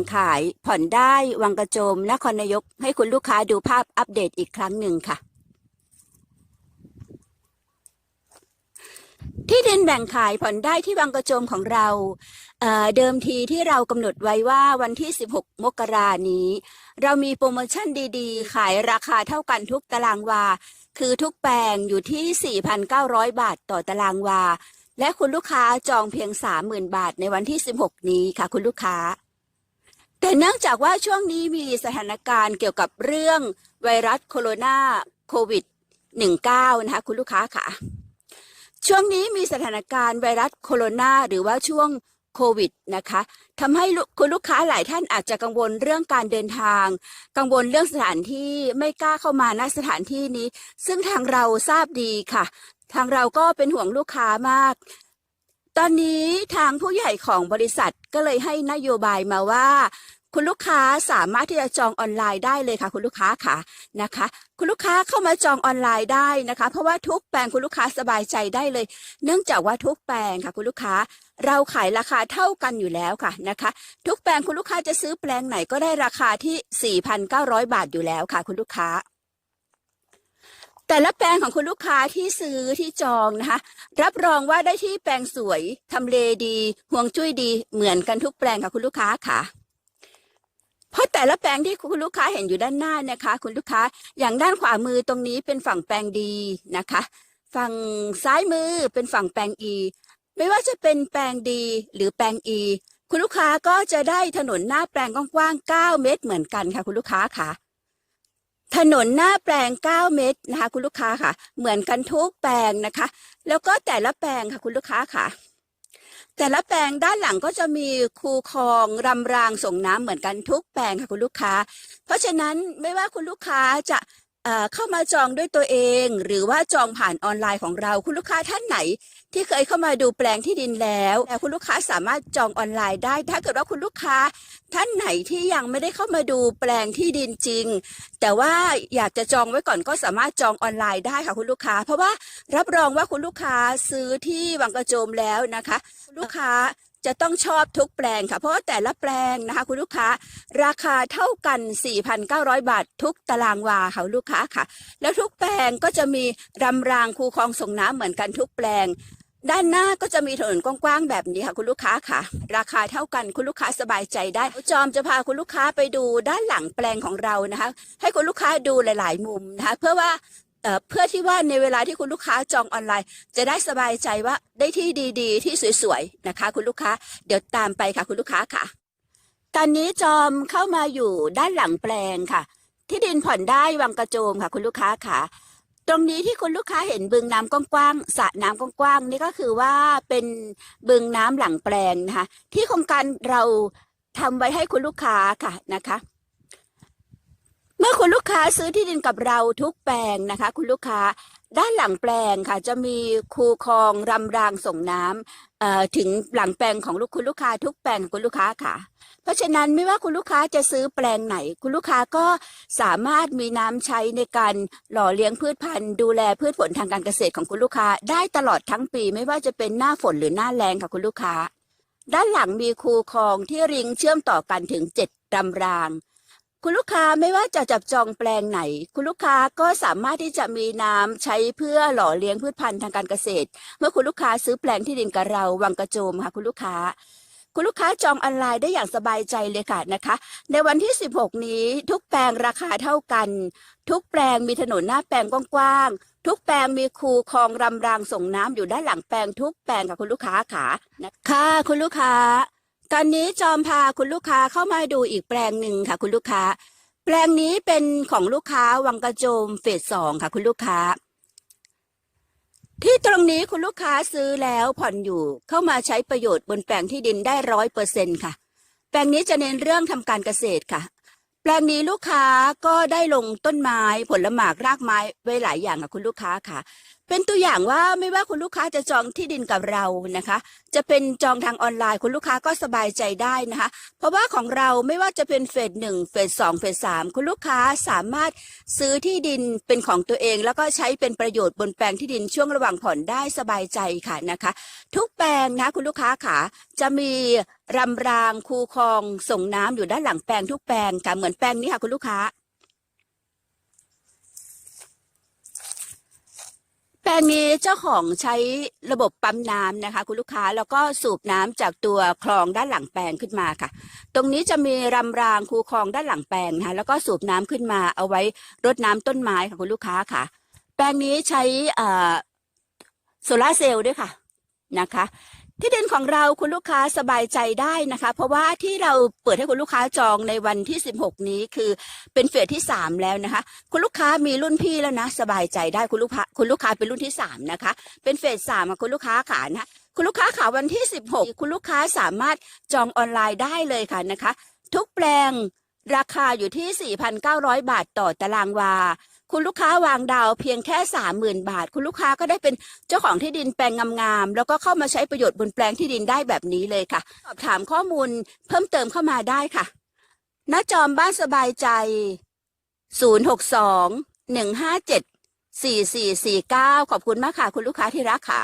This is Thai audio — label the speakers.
Speaker 1: ดินแบ่งขายผ่อนได้วังกระโจมนครนายก ให้คุณลูกค้าดูภาพอัปเดตอีกครั้งหนึ่งค่ะ ที่ดินแบ่งขายผ่อนได้ที่วังกระโจมของเราเเดิมทีที่เรากำหนดไว้ว่าวันที่ 16 มกรานี้ เรามีโปรโมชั่นดีๆ ขายราคาเท่ากันทุกตารางวา คือทุกแปลงอยู่ที่ 4,900 บาทต่อตารางวาและคุณลูกค้าจองเพียง 30,000 บาทในวันที่ 16 นี้ค่ะคุณลูกค้า แต่เนื่องจากว่าช่วงนี้มีสถานการณ์เกี่ยวกับเรื่องไวรัสโคโรนาโควิด 19 นะคะคุณลูกค้าค่ะ ช่วงนี้มีสถานการณ์ไวรัสโคโรนาหรือว่าช่วงโควิดนะคะทำให้คุณลูกค้าหลายท่านอาจจะกังวลเรื่องการเดินทาง กังวลเรื่องสถานที่ไม่กล้าเข้ามาณสถานที่นี้ ซึ่งทางเราทราบดีค่ะ ทางเราก็เป็นห่วงลูกค้ามาก ตอนนี้ทางผู้ใหญ่ของบริษัทก็เลยให้นโยบายมาว่า คุณลูกค้าสามารถที่จะจองออนไลน์ได้เลยค่ะ คุณลูกค้าค่ะนะคะ คุณลูกค้าเข้ามาจองออนไลน์ได้นะคะ เพราะว่าทุกแปลงคุณลูกค้าสบายใจได้เลย เนื่องจากว่าทุกแปลงค่ะคุณลูกค้า เราขายราคาเท่ากันอยู่แล้วค่ะนะคะ ทุกแปลงคุณลูกค้าจะซื้อแปลงไหนก็ได้ราคาที่ 4,900 บาทอยู่แล้วค่ะ คุณลูกค้าแต่ละแปลงของคุณลูกค้าที่ซื้อที่จองนะคะ รับรองว่าได้ที่แปลงสวยทำเลดีห่วงจุ้ยดีเหมือนกันทุกแปลงค่ะคุณลูกค้าค่ะ เพราะแต่ละแปลงที่คุณลูกค้าเห็นอยู่ด้านหน้านะคะ คุณลูกค้าอย่างด้านขวามือตรงนี้เป็นฝั่งแปลงดีนะคะ ฝั่งซ้ายมือเป็นฝั่งแปลง E ไม่ว่าจะเป็นแปลงดีหรือแปลง E คุณลูกค้าก็จะได้ถนนหน้าแปลงกว้างๆ9เมตรเหมือนกันค่ะ คุณลูกค้าค่ะถนนหน้าแปลง 9 เมตรนะคะ คุณลูกค้าค่ะ เหมือนกันทุกแปลงนะคะ แล้วก็แต่ละแปลงค่ะ คุณลูกค้าค่ะ แต่ละแปลงด้านหลังก็จะมีคูคลองรำรางส่งน้ำเหมือนกันทุกแปลงค่ะคุณลูกค้า เพราะฉะนั้นไม่ว่าคุณลูกค้าจะ เข้ามาจองด้วยตัวเอง หรือว่าจองผ่านออนไลน์ของเรา คุณลูกค้าท่านไหน ที่เคยเข้ามาดูแปลงที่ดินแล้วแต่คุณลูกค้าสามารถจองออนไลน์ได้ ถ้าเกิดว่าคุณลูกค้า ท่านไหนที่ยังไม่ได้เข้ามาดูแปลงที่ดินจริง แต่ว่าอยากจะจองไว้ก่อนก็สามารถจองออนไลน์ได้ค่ะคุณลูกค้า เพราะว่ารับรองว่าคุณลูกค้าซื้อที่วังกระโจมแล้วนะคะ ลูกค้า จะต้องชอบทุกแปลงค่ะ เพราะว่าแต่ละแปลงนะคะคุณลูกค้า ราคาเท่ากัน 4,900 บาท ทุกตารางวาค่ะลูกค้าค่ะ แล้วทุกแปลงก็จะมีรำรางคูคลองส่งน้ำเหมือนกันทุกแปลง ด้านหน้าก็จะมีถนนกว้างๆแบบนี้ค่ะคุณลูกค้าค่ะ ราคาเท่ากันคุณลูกค้าสบายใจได้ จอมจะพาคุณลูกค้าไปดูด้านหลังแปลงของเรานะคะ ให้คุณลูกค้าดูหลาย ๆ มุมนะคะเพื่อว่า เพื่อที่ว่าในเวลาที่คุณลูกค้าจองออนไลน์ จะได้สบายใจว่าได้ที่ดีๆ ที่สวยๆนะคะ คุณลูกค้าเดี๋ยวตามไปค่ะคุณลูกค้าค่ะ ตอนนี้จอมเข้ามาอยู่ด้านหลังแปลงค่ะ ที่ดินผ่อนได้วังกระโจมค่ะ คุณลูกค้าค่ะ ตรงนี้ที่คุณลูกค้าเห็นบึงน้ำกว้างๆสระน้ำกว้างๆนี่ก็คือว่าเป็นบึงน้ำหลังแปลงนะคะที่โครงการเราทำไว้ให้คุณลูกค้าค่ะนะคะ เมื่อคุณลูกค้าซื้อที่ดินกับเราทุกแปลงนะคะ คุณลูกค้าด้านหลังแปลงค่ะ จะมีคูคลองรำรางส่งน้ำถึงหลังแปลงของลูกคุณลูกค้าทุกแปลงของคุณลูกค้าค่ะ เพราะฉะนั้นไม่ว่าคุณลูกค้าจะซื้อแปลงไหน คุณลูกค้าก็สามารถมีน้ำใช้ในการหล่อเลี้ยงพืชพันธุ์ ดูแลพืชผลทางการเกษตรของคุณลูกค้า ได้ตลอดทั้งปี ไม่ว่าจะเป็นหน้าฝนหรือหน้าแล้งค่ะคุณลูกค้า ด้านหลังมีคูคลองที่ริงเชื่อมต่อกันถึงเจ็ดรำราง คุณลูกค้าไม่ว่าจะจับจองแปลงไหน คุณลูกค้าก็สามารถที่จะมีน้ำใช้เพื่อหล่อเลี้ยงพืชพันธุ์ทางการเกษตร เมื่อคุณลูกค้าซื้อแปลงที่ดินกับเราวังกระโจมค่ะคุณลูกค้า คุณลูกค้าจองออนไลน์ได้อย่างสบายใจเลยค่ะนะคะ ในวันที่ 16 นี้ทุกแปลงราคาเท่ากัน ทุกแปลงมีถนนหน้าแปลงกว้างๆทุกแปลงมีคูคลองรำรางส่งน้ำอยู่ด้านหลังแปลงทุกแปลงค่ะคุณลูกค้าค่ะค่ะคุณลูกค้า ตอนนี้จอมพาคุณลูกค้าเข้ามาดูอีกแปลงหนึ่งค่ะ คุณลูกค้า แปลงนี้เป็นของลูกค้าวังกระโจมเฟสสองค่ะ คุณลูกค้า ที่ตรงนี้คุณลูกค้าซื้อแล้วผ่อนอยู่เข้ามาใช้ประโยชน์บนแปลงที่ดินได้ร้อยเปอร์เซ็นค่ะ แปลงนี้จะเน้นเรื่องทำการเกษตรค่ะ แปลงนี้ลูกค้าก็ได้ลงต้นไม้ผลหมากรากไม้ไว้หลายอย่างค่ะคุณลูกค้าค่ะ เป็นตัวอย่างว่าไม่ว่าคุณลูกค้าจะจองที่ดินกับเรานะคะ จะเป็นจองทางออนไลน์ คุณลูกค้าก็สบายใจได้นะคะ เพราะว่าของเราไม่ว่าจะเป็นเฟสหนึ่งเฟสสองเฟสสามคุณลูกค้าสามารถซื้อที่ดินเป็นของตัวเอง แล้วก็ใช้เป็นประโยชน์บนแปลงที่ดินช่วงระหว่างผ่อนได้สบายใจค่ะนะคะ ทุกแปลงนะคุณลูกค้าค่ะจะมีรำรางคูคลองส่งน้ำอยู่ด้านหลังแปลงทุกแปลงค่ะเหมือนแปลงนี้ค่ะคุณลูกค้า แป ลงนี้เจ้าของใช้ระบบปั๊มน้ำนะคะ คุณลูกค้าแล้วก็สูบน้ำจากตัวคลองด้านหลังแปลงขึ้นมาค่ะ ตรงนี้จะมีรำรางคูคลองด้านหลังแปลงนะคะแล้วก็สูบน้ำขึ้นมาเอาไว้รดน้ำต้นไม้ค่ะคุณลูกค้าค่ะ แปลงนี้ใช้โซลาเซลล์ด้วยค่ะนะคะ ที่ดินของเราคุณลูกค้าสบายใจได้นะคะ เพราะว่าที่เราเปิดให้คุณลูกค้าจองในวันที่ 16 นี้คือเป็นเฟสที่ 3 แล้วนะคะ คุณลูกค้ามีรุ่นพี่แล้วนะ สบายใจได้คุณลูกค้าคุณลูกค้าเป็นรุ่นที่ 3 นะคะ เป็นเฟสสามคุณลูกค้าขานะคุณลูกค้าขาวันที่ 16 คุณลูกค้าสามารถจองออนไลน์ได้เลยค่ะนะคะ ทุกแปลงราคาอยู่ที่ 4,900 บาทต่อตารางวา คุณลูกค้าวางดาวเพียงแค่สามหมื่นบาท คุณลูกค้าก็ได้เป็นเจ้าของที่ดินแปลงงามๆแล้วก็เข้ามาใช้ประโยชน์บนแปลงที่ดินได้แบบนี้เลยค่ะ สอบถามข้อมูลเพิ่มเติมเข้ามาได้ค่ะณจอมบ้านสบายใจ 062 157 4449 ขอบคุณมากค่ะ คุณลูกค้าที่รักค่ะ